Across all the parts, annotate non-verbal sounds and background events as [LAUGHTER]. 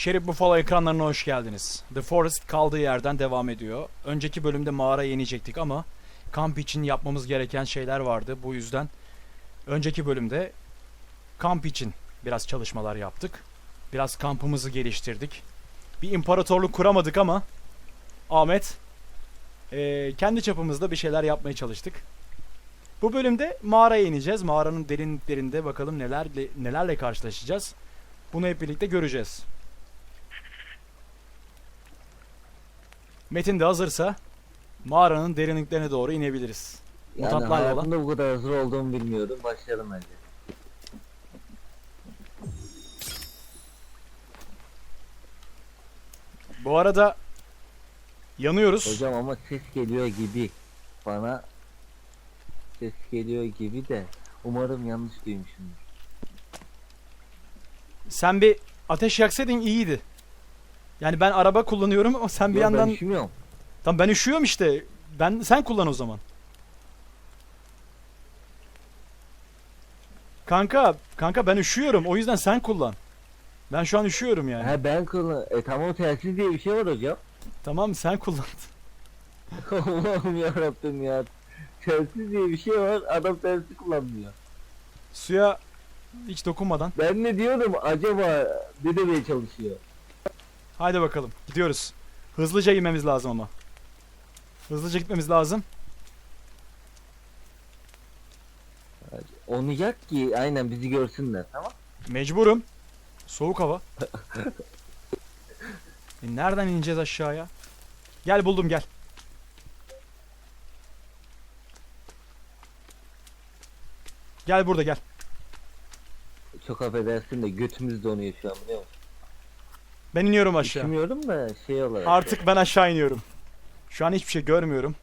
Şerif Buffalo ekranlarına hoş geldiniz. The Forest kaldığı yerden devam ediyor. Önceki bölümde mağara yenecektik ama kamp için yapmamız gereken şeyler vardı. Bu yüzden önceki bölümde kamp için biraz çalışmalar yaptık. Biraz kampımızı geliştirdik. Bir imparatorluk kuramadık ama Ahmet eee, kendi çapımızda bir şeyler yapmaya çalıştık. Bu bölümde mağaraya ineceğiz. Mağaranın derinliklerinde bakalım nelerle nelerle karşılaşacağız. Bunu hep birlikte göreceğiz. Metin de hazırsa mağaranın derinliklerine doğru inebiliriz. Yani Mutantlarla olan. hayatımda bu kadar hazır olduğumu bilmiyordum. Başlayalım bence. Bu arada yanıyoruz. Hocam ama ses geliyor gibi. Bana ses geliyor gibi de umarım yanlış duymuşumdur. Sen bir ateş yaksaydın iyiydi. Yani ben araba kullanıyorum ama sen bir Yo, yandan ben üşümüyorum. Tam ben üşüyorum işte. Ben sen kullan o zaman. Kanka, kanka ben üşüyorum. O yüzden sen kullan. Ben şu an üşüyorum yani. Ha ben kullan. E tamam telsiz diye bir şey var hocam. Tamam sen kullan. [LAUGHS] [LAUGHS] Allah'ım yarabbim ya. Telsiz diye bir şey var. Adam telsiz kullanmıyor. Suya hiç dokunmadan. Ben ne diyorum acaba ne demeye çalışıyor? Haydi bakalım. Gidiyoruz. Hızlıca inmemiz lazım ama. Hızlıca gitmemiz lazım. Onu yak ki aynen bizi görsünler tamam. Mecburum. Soğuk hava. E nereden ineceğiz aşağıya? Gel buldum gel. Gel burada gel. Çok affedersin de götümüz donuyor şu an biliyor musun? Ben iniyorum aşağı. Üşümüyorum da şey olarak. Artık ben aşağı iniyorum. Şu an hiçbir şey görmüyorum.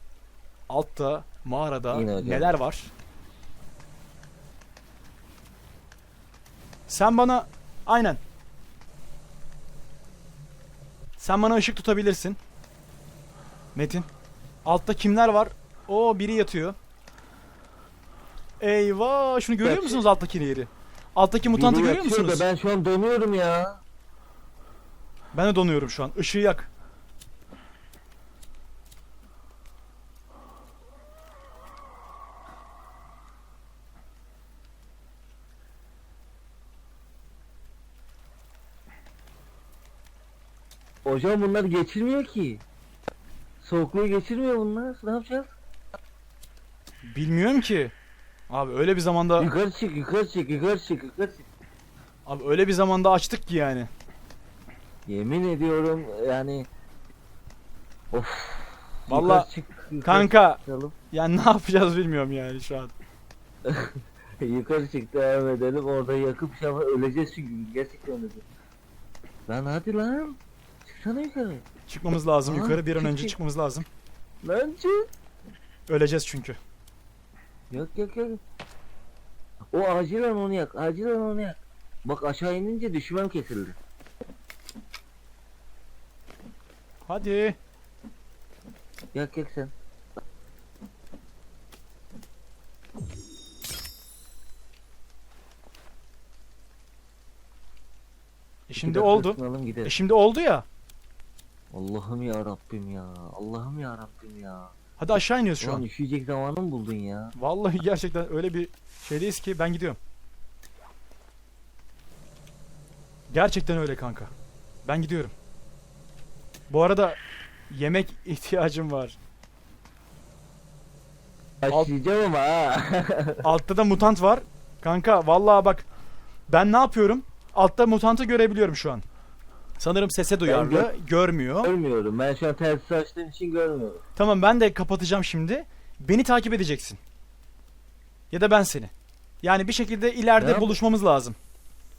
Altta mağarada İn hocam. neler var? Sen bana aynen. Sen bana ışık tutabilirsin. Metin. Altta kimler var? O biri yatıyor. Eyvah! Şunu görüyor musunuz alttaki yeri? Alttaki mutantı Biri görüyor yatıyor da musunuz? Ben şu an donuyorum ya. Ben de donuyorum şu an. Işığı yak. Hocam bunlar geçirmiyor ki. Soğukluğu geçirmiyor bunlar. Ne yapacağız? Bilmiyorum ki. Abi öyle bir zamanda Yukarı çık, yukarı çık, yukarı çık, yukarı çık. abi öyle bir zamanda açtık ki yani. Yemin ediyorum yani. Of. Vallahi Yukarı çık, yukarı Kanka çıkalım. yani ne yapacağız bilmiyorum yani şu an. [LAUGHS] yukarı çık devam edelim. Orada yakıp şey yapar- öleceğiz çünkü. Gerçekten öleceğiz. Lan hadi lan. Çıksana yukarı. Çıkmamız lazım Aa, yukarı bir an çık, önce çık. çıkmamız lazım. Lan çık. Öleceğiz çünkü. Yok yok yok. O acilen onu yak. Acilen onu yak. Bak aşağı inince düşmem kesildi. Hadi. Yak yak sen. E şimdi oldu. E şimdi oldu ya. Allah'ım ya Rabbim ya. Allah'ım ya Rabbim ya. Hadi aşağı iniyoruz şu Şu an an. üşüyecek zamanı mı buldun ya? Vallahi gerçekten öyle bir şeydeyiz ki ben gidiyorum. Gerçekten öyle kanka. Ben gidiyorum. Bu arada yemek [LAUGHS] ihtiyacım var. Başlayacağım ama ha. [LAUGHS] Altta da mutant var. Kanka vallahi bak ben ne yapıyorum? Altta mutantı görebiliyorum şu an. Sanırım sese duyarlı, gö- görmüyor. görmüyorum. Ben şu an telsiz açtığım için görmüyorum. Tamam ben de kapatacağım şimdi. Beni takip edeceksin. Ya da ben seni. Yani bir şekilde ileride Ne? buluşmamız lazım.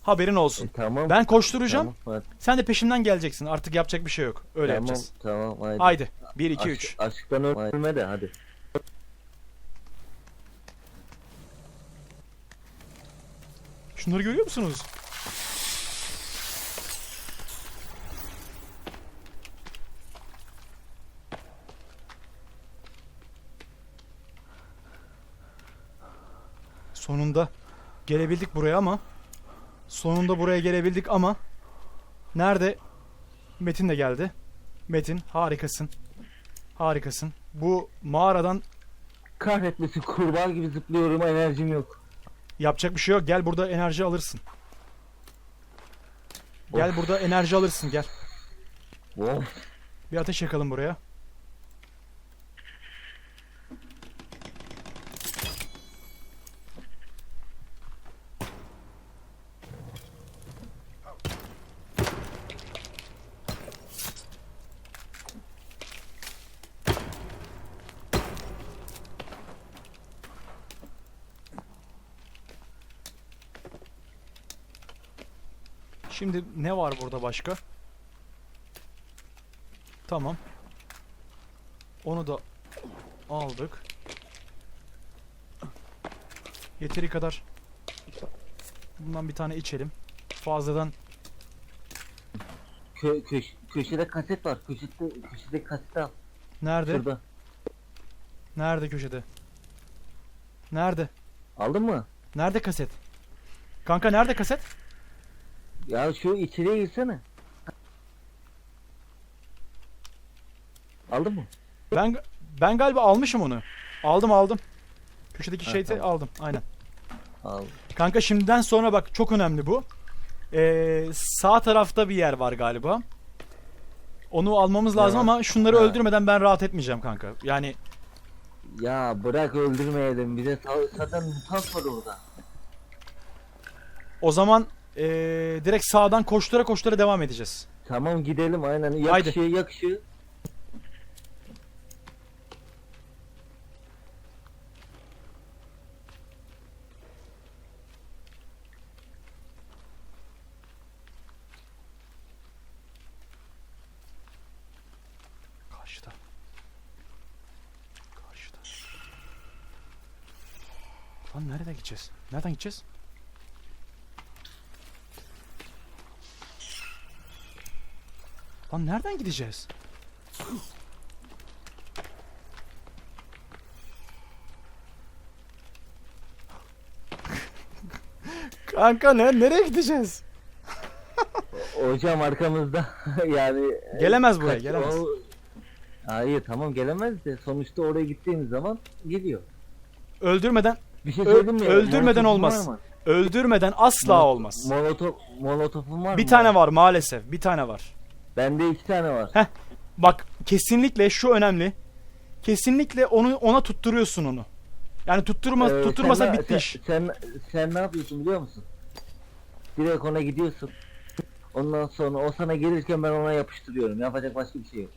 Haberin E, olsun. tamam. Ben koşturacağım. Tamam, hadi. Sen de peşimden geleceksin. Artık yapacak bir şey yok. Öyle tamam, yapacağız. Tamam haydi. Haydi. 1 2 Aşk- 3. Aşktan ölme de hadi. Şunları görüyor musunuz? Sonunda gelebildik buraya ama sonunda buraya gelebildik ama nerede Metin de geldi. Metin harikasın. Harikasın. Bu mağaradan Kahretmesin kurbağa gibi zıplıyorum enerjim yok. yapacak bir şey yok. Gel burada enerji alırsın. Gel burada enerji alırsın gel. Of. Bir ateş yakalım buraya. Şimdi ne var burada başka? Tamam. Onu da aldık. Yeteri kadar bundan bir tane içelim. Fazladan Kö köş köşede kaset var. Köşede köşede kaset al. nerede? Şurada. Nerede köşede? Nerede? Aldın mı? Nerede kaset? Kanka nerede kaset? Ya şu içeriye girsene. Aldın mı? Ben ben galiba almışım onu. Aldım aldım. Köşedeki Ha, şeyi tamam. aldım. Aynen. Al. Kanka şimdiden sonra bak çok önemli bu. Ee, sağ tarafta bir yer var galiba. Onu almamız lazım var? ama şunları Ha. öldürmeden ben rahat etmeyeceğim kanka. Yani Ya bırak öldürmeyelim. Bize zaten mutant var orada. o zaman ee, direkt sağdan koştura koştura devam edeceğiz. Tamam gidelim aynen. Yak Haydi. ışığı yak ışığı. Karşıda. Karşıda. Lan nereden gideceğiz? Nereden gideceğiz? Lan nereden gideceğiz? Kanka ne nereye gideceğiz? Hocam arkamızda [LAUGHS] yani. Gelemez buraya, kaç- gelemez. o- Hayır tamam gelemez de sonuçta oraya gittiğimiz zaman geliyor. Öldürmeden Bir şey Ö- söyleyeyim mi? öldürmeden Molotofun olmaz. var mı? öldürmeden asla Molot- olmaz. Molotof, molotofun var mı? Bir tane var maalesef. Bir tane var. Bende iki tane var. Bak kesinlikle şu önemli. Kesinlikle onu ona tutturuyorsun onu. Yani tutturma Ee, tutturmasa sen, ne- bitti sen, iş. Sen, sen ne yapıyorsun biliyor musun? Direkt ona gidiyorsun. Ondan sonra o sana gelirken ben ona yapıştırıyorum. Yapacak başka bir şey yok.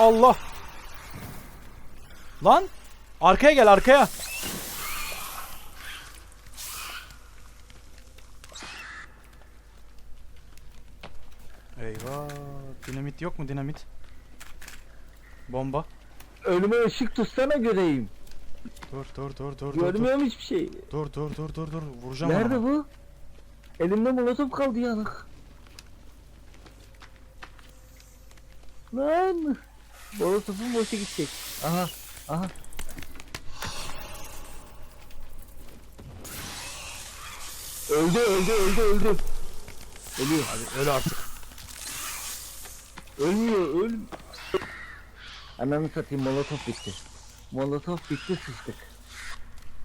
Allah. Lan arkaya gel arkaya. Eyvah. Dinamit yok mu dinamit? Bomba. Önüme ışık tutsana göreyim. Dur dur dur dur. Dur Görmüyorum hiçbir şey. dur dur dur dur dur. Vuracağım Nerede ona. bu? Elimde molotof kaldı yanık. Lan. Molotofum boşa gidecek. Aha. Aha. Öldü öldü öldü öldü. Ölüyor. Hadi öl artık. Ölmüyor öl. Ananı satayım molotof bitti. Molotof bitti sıçtık.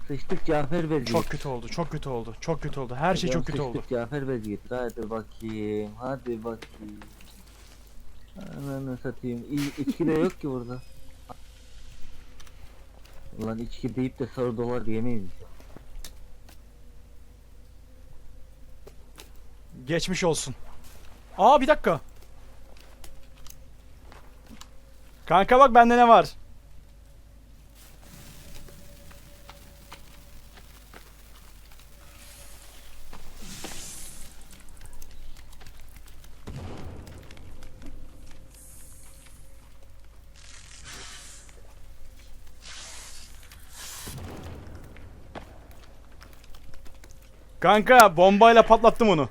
Sıçtık Cafer Bey. Çok kötü oldu. Çok kötü oldu. Çok kötü oldu. Her şey çok kötü oldu. Sıçtık Cafer Bey getir. Hadi bakayım. Hadi bakayım. Ananı satayım. İ içki de yok ki burada. Ulan içki deyip de sarı dolar diyemeyiz. Geçmiş olsun. Aa bir dakika. Kanka bak bende ne var? Kanka bombayla patlattım onu.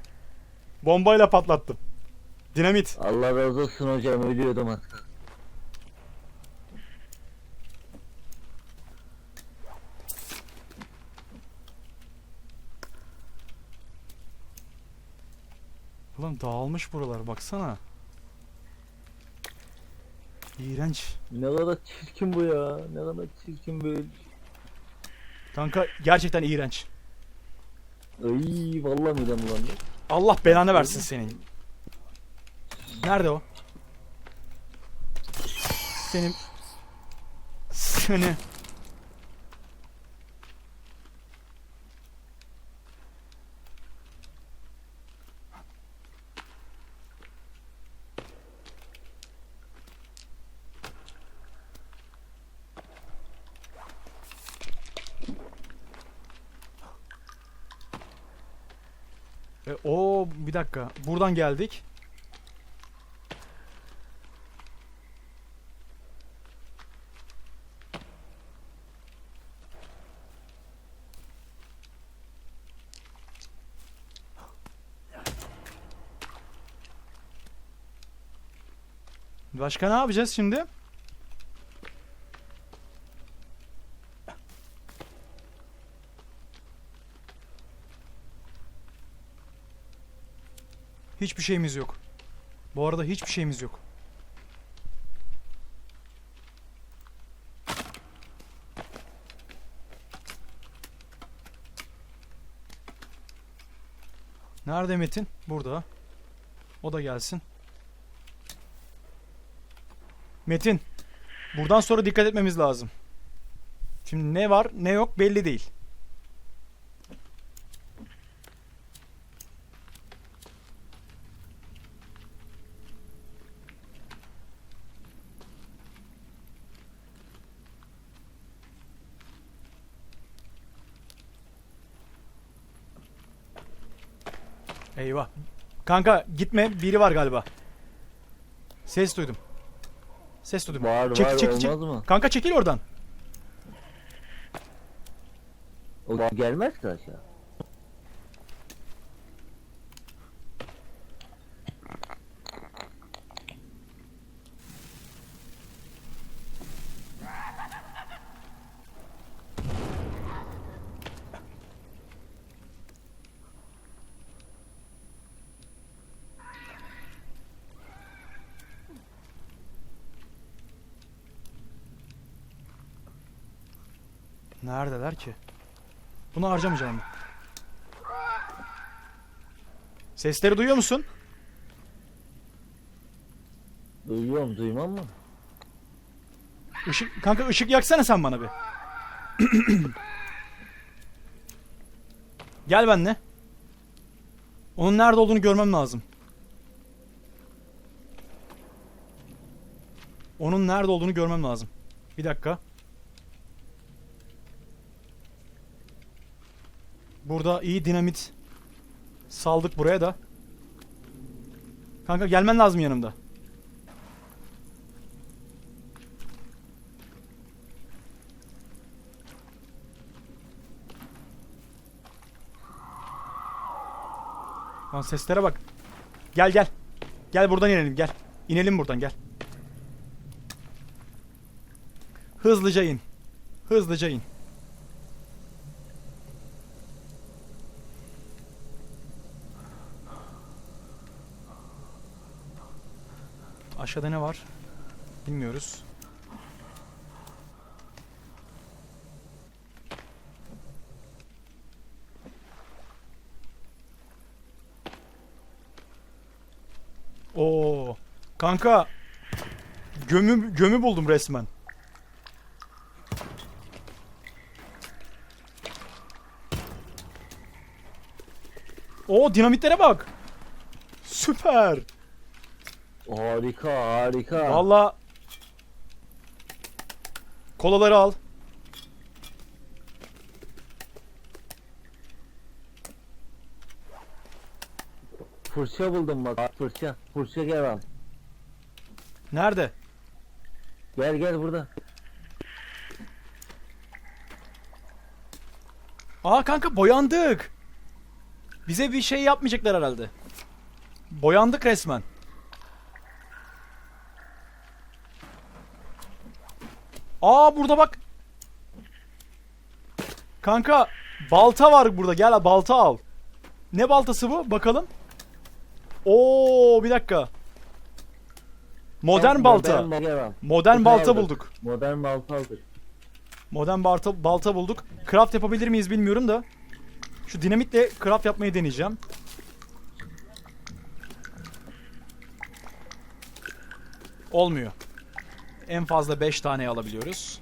Bombayla patlattım. Dinamit. Allah razı olsun hocam ölüyordum az kalsın. Ulan dağılmış buralar baksana. İğrenç. Ne kadar çirkin bu ya. Ne kadar çirkin böyle. Kanka gerçekten iğrenç. Ay vallahi midem bulandı. Allah belanı versin senin. Nerede o? Senin... Seni... o bir dakika. Buradan geldik. Başka ne yapacağız şimdi? Hiçbir şeyimiz yok. Bu arada hiçbir şeyimiz yok. Nerede Metin? Burada. O da gelsin. Metin. Buradan sonra dikkat etmemiz lazım. Şimdi ne var ne yok belli değil. Eyvah. Kanka gitme biri var galiba. Ses duydum. Ses duydum. Var Çek- var çek- çek. mı? Kanka çekil oradan. O gelmez ki aşağı. Neredeler ki? Bunu harcamayacağım. Sesleri duyuyor musun? Duyuyorum duymam mı? Işık, kanka ışık yaksana sen bana bir. [CLEARS THROAT] Gel benimle. Onun nerede olduğunu görmem lazım. Onun nerede olduğunu görmem lazım. Bir dakika. Burada iyi dinamit saldık buraya da. Kanka gelmen lazım yanımda. Lan seslere bak. Gel gel. Gel buradan inelim gel. İnelim buradan gel. Hızlıca in. Hızlıca in. Aşağıda ne var? Bilmiyoruz. Oo. Kanka. Gömü gömü buldum resmen. Oo dinamitlere bak. Süper. Harika harika. Valla kolaları al. Fırça buldum bak fırça. Fırça gel al. Nerede? Gel gel burada. Aa kanka boyandık. Bize bir şey yapmayacaklar herhalde. Boyandık resmen. Aa burada bak. Kanka balta var burada. Gel balta al. Ne baltası bu? Bakalım. Oo bir dakika. Modern balta. Modern balta. Modern Modern balta balta. bulduk. Modern balta aldık. Modern balta, balta bulduk. Craft yapabilir miyiz bilmiyorum da. Şu dinamitle craft yapmayı deneyeceğim. Olmuyor. En fazla 5 tane alabiliyoruz.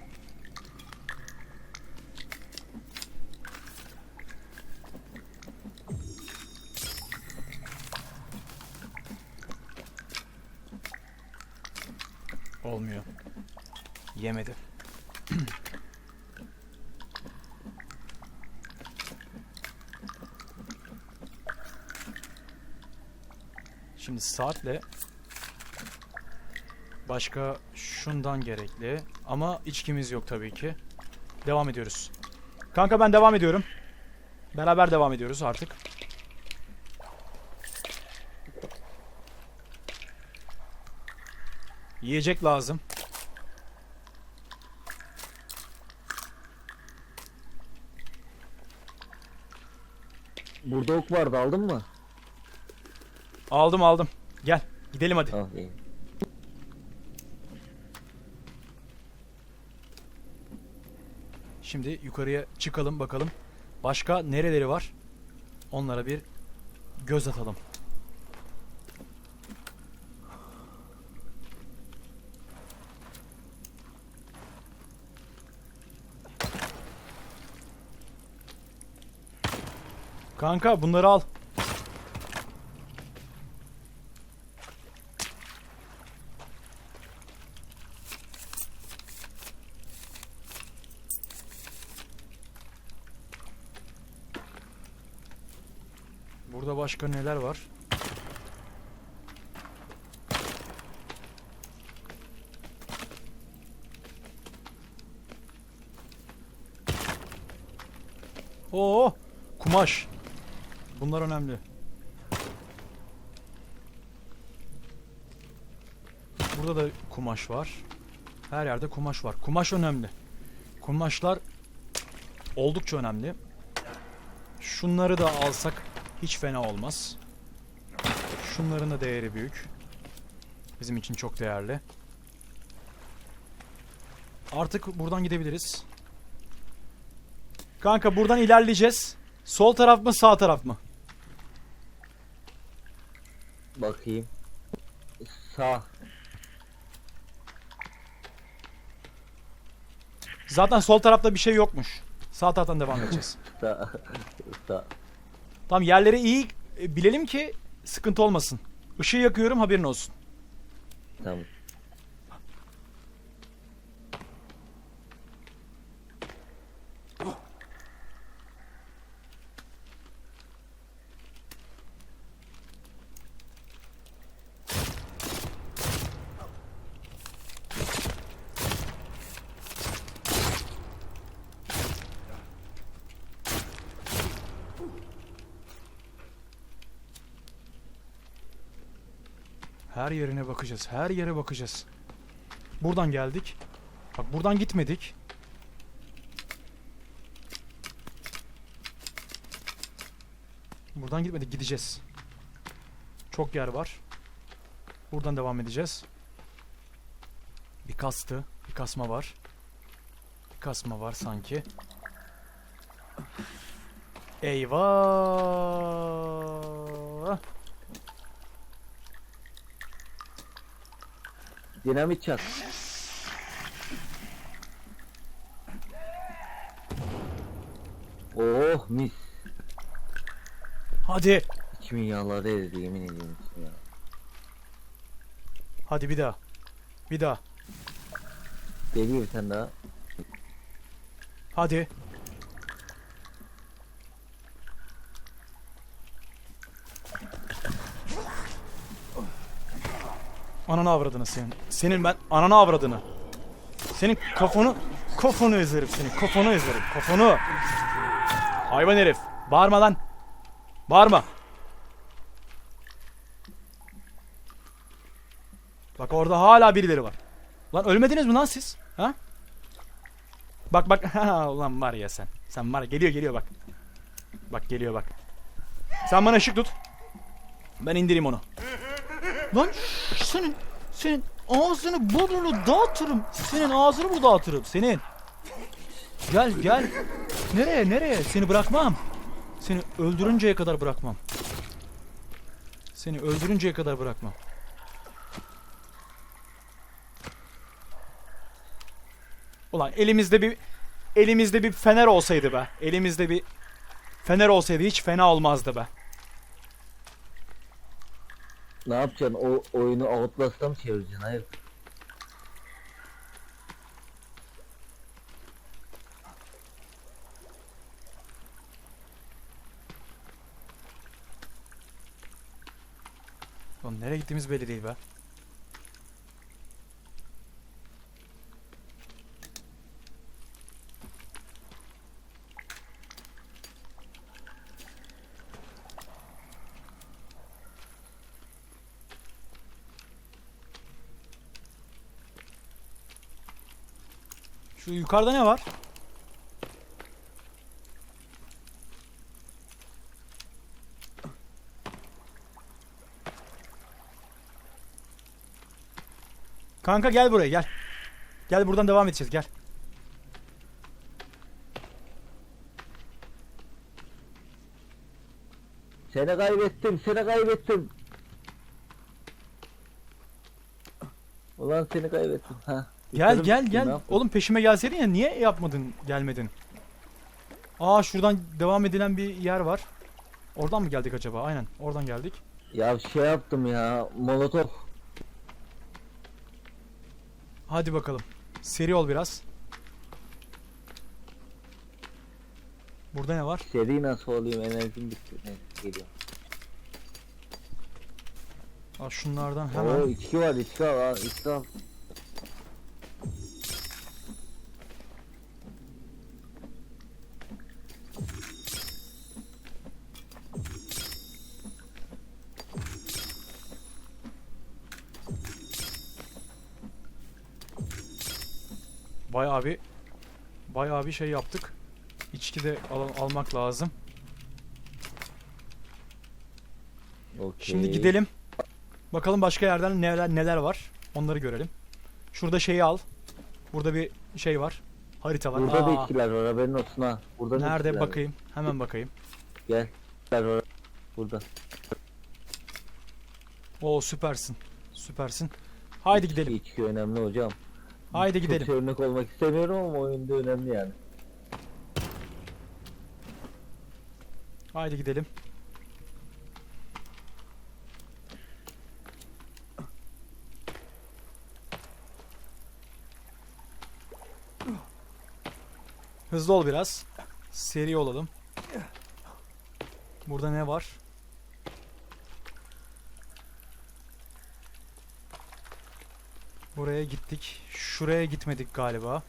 Olmuyor. Yemedi. [CLEARS THROAT] Şimdi saatle başka şundan gerekli ama içkimiz yok tabii ki. Devam ediyoruz. Kanka ben devam ediyorum. Beraber devam ediyoruz artık. Yiyecek lazım. Burada ok vardı aldın mı? Aldım aldım. Gel gidelim hadi. Ah iyi. Şimdi yukarıya çıkalım bakalım. Başka nereleri var? Onlara bir göz atalım. Kanka bunları al. Burada başka neler var? Oo, kumaş. Bunlar önemli. Burada da kumaş var. Her yerde kumaş var. Kumaş önemli. Kumaşlar oldukça önemli. Şunları da alsak hiç fena olmaz. Şunların da değeri büyük. Bizim için çok değerli. Artık buradan gidebiliriz. Kanka buradan ilerleyeceğiz. Sol taraf mı sağ taraf mı? Bakayım. Sağ. Zaten sol tarafta bir şey yokmuş. Sağ taraftan devam edeceğiz. [LAUGHS] Sağ. Sağ. Tamam yerleri iyi e, bilelim ki sıkıntı olmasın. Işığı yakıyorum haberin olsun. Tamam. Her yerine bakacağız. Her yere bakacağız. Buradan geldik. Bak buradan gitmedik. Buradan gitmedik. Gideceğiz. Çok yer var. Buradan devam edeceğiz. Bir kastı. Bir kasma var. Bir kasma var sanki. Eyvah! Dinamit çak. Oh mis. Hadi. İçimin yağları eridi yemin ediyorum içim ya. Hadi bir daha. Bir daha. Geliyor bir tane daha. Hadi. Ananı avradını senin. Senin ben ananı avradını. Senin kafanı kafanı ezerim senin. Kafanı ezerim. Kafanı. Hayvan herif. Bağırma lan. Bağırma. Bak orada hala birileri var. Lan ölmediniz mi lan siz? Ha? Bak bak. [LAUGHS] Ulan var ya sen. Sen var. Geliyor geliyor bak. Bak geliyor bak. Sen bana ışık tut. Ben indireyim onu. Lan senin senin ağzını burnunu dağıtırım. Senin ağzını bu dağıtırım. Senin. Gel gel. Nereye nereye? Seni bırakmam. Seni öldürünceye kadar bırakmam. Seni öldürünceye kadar bırakmam. Ulan elimizde bir elimizde bir fener olsaydı be. Elimizde bir fener olsaydı hiç fena olmazdı be. Ne yapacaksın? O oyunu Outlast'a mı çevireceksin? Hayır. Lan nereye gittiğimiz belli değil be. Yukarıda ne var? Kanka gel buraya gel. Gel buradan devam edeceğiz gel. Seni kaybettim, seni kaybettim. Ulan seni kaybettim. Ha. Gel gel gel. Oğlum peşime gelseydin ya niye yapmadın gelmedin? Aa şuradan devam edilen bir yer var. Oradan mı geldik acaba? Aynen oradan geldik. Ya şey yaptım ya. Molotov. Hadi bakalım. Seri ol biraz. Burada ne var? Seri nasıl olayım? Enerjim bitti. Geliyor. Aa, şunlardan Hemen. Oo içki var, içki al, içki al. Bayağı bir bayağı bir şey yaptık. İçki de al- almak lazım. Okey. Şimdi gidelim. Bakalım başka yerden neler neler var. Onları görelim. Şurada şeyi al. Burada bir şey var. Harita var. Burada da Aa, içkiler var haberin olsun ha. Burada da nerede içkiler var. bakayım? Hemen bakayım. Gel. Var. Burada. Oo süpersin. Süpersin. Haydi gidelim. İçki önemli hocam. Haydi gidelim. örnek olmak istemiyorum ama oyunda önemli yani. Haydi gidelim. Hızlı ol biraz. Seri olalım. Burada ne var? Buraya gittik. Şuraya gitmedik galiba.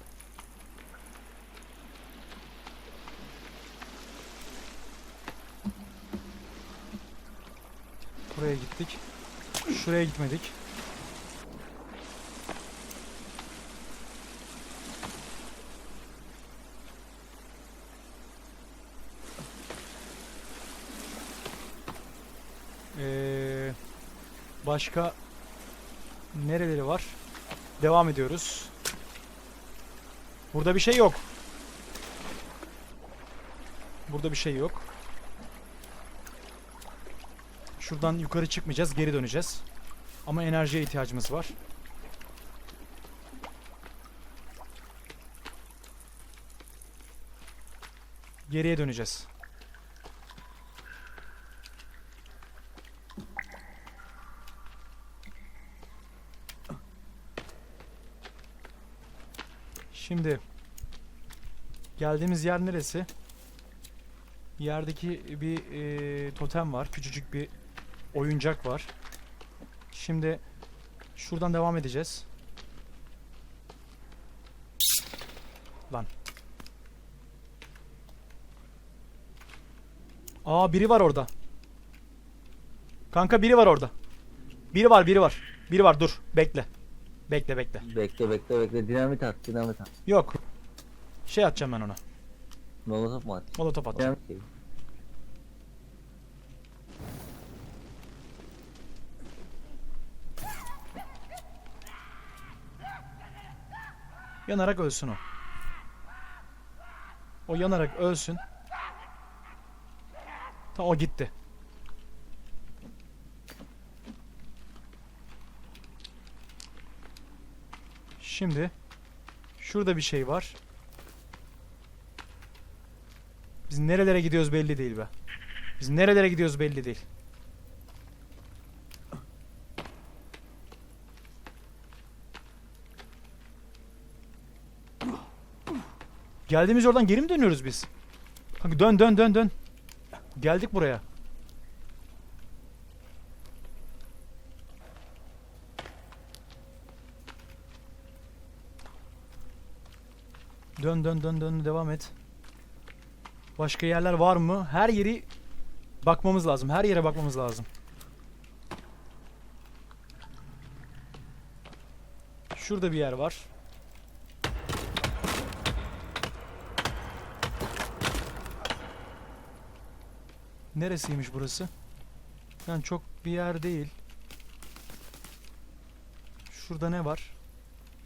Buraya gittik. Şuraya gitmedik. Ee, başka nereleri var? Devam ediyoruz. Burada bir şey yok. Burada bir şey yok. Şuradan yukarı çıkmayacağız, geri döneceğiz. Ama enerjiye ihtiyacımız var. Geriye döneceğiz. Şimdi geldiğimiz yer neresi? Yerdeki bir e, totem var. Küçücük bir oyuncak var. Şimdi şuradan devam edeceğiz. Lan. Aa biri var orada. Kanka biri var orada. Biri var, biri var. Biri var dur. Bekle. Bekle bekle. Bekle bekle bekle dinamit at dinamit at. Yok. Şey atacağım ben ona. Molotof mu at? Molotof atacağım. Dinamit. Yanarak ölsün o. O yanarak ölsün. Tamam o gitti. Şimdi şurada bir şey var. Biz nerelere gidiyoruz belli değil be. Biz nerelere gidiyoruz belli değil. Geldiğimiz yoldan geri mi dönüyoruz biz? Kanka dön dön dön dön. Geldik buraya. Dön dön dön dön devam et. Başka yerler var mı? Her yeri bakmamız lazım. Her yere bakmamız lazım. Şurada bir yer var. Neresiymiş burası? Yani çok bir yer değil. Şurada ne var?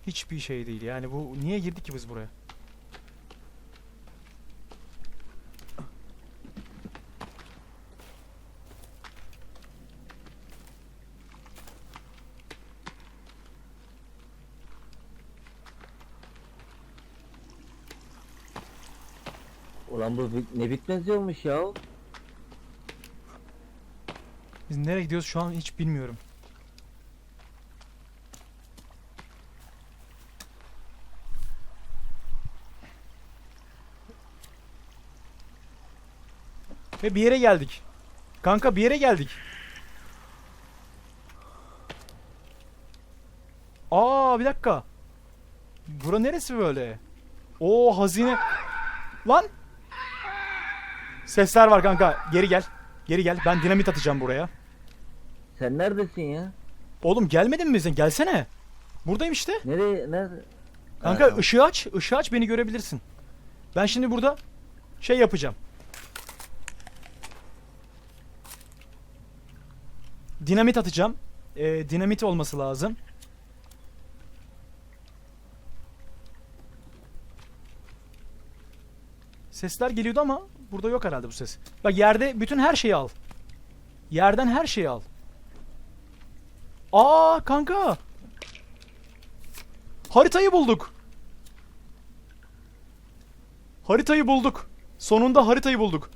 Hiçbir şey değil. Yani bu niye girdik ki biz buraya? Ulan bu ne bitmez yolmuş ya. Biz nereye gidiyoruz şu an hiç bilmiyorum. Ve bir yere geldik. Kanka bir yere geldik. Aa bir dakika. Bura neresi böyle? Oo hazine. Lan. Sesler var kanka. Geri gel. Geri gel. Ben dinamit atacağım buraya. Sen neredesin ya? Oğlum gelmedin mi sen? Gelsene. Buradayım işte. Nereye nerede? Kanka Ha, tamam. ışığı aç. ışığı aç beni görebilirsin. Ben şimdi burada şey yapacağım. Dinamit atacağım. Ee, dinamit olması lazım. Sesler geliyordu ama burada yok herhalde bu ses. Bak yerde bütün her şeyi al. Yerden her şeyi al. Aa kanka. Haritayı bulduk. Haritayı bulduk. Sonunda haritayı bulduk.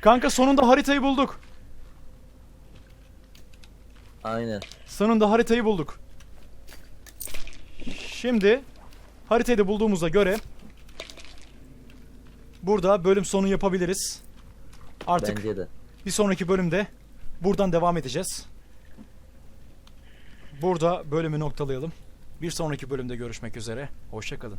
Kanka sonunda haritayı bulduk. Aynen. Sonunda haritayı bulduk. Şimdi haritayı da bulduğumuza göre burada bölüm sonu yapabiliriz. Artık Bence de. bir sonraki bölümde buradan devam edeceğiz. Burada bölümü noktalayalım. Bir sonraki bölümde görüşmek üzere. Hoşçakalın.